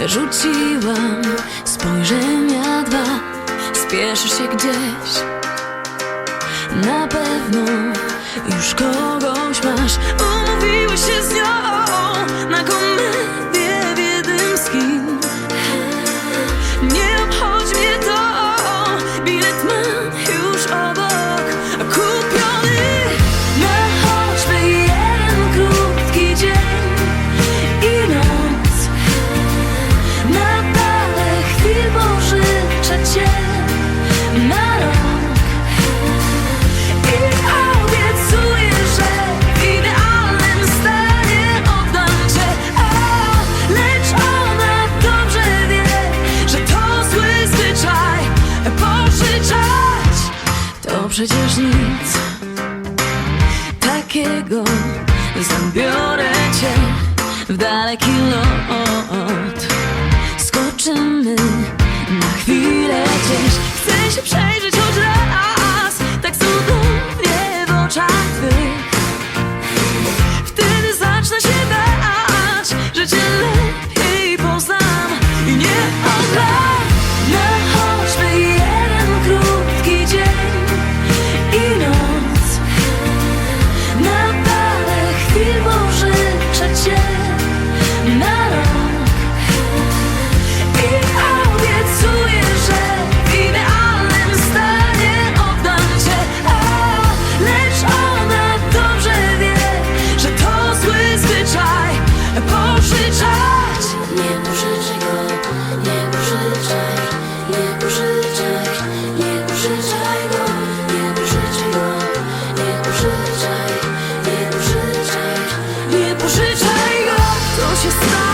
Rzuciłam spojrzenia dwa. Spieszysz się gdzieś. Na pewno już kogoś masz. przecież nic takiego. Zabiorę cię w daleki lot. Skoczymy na chwilę gdzieś. No. stop.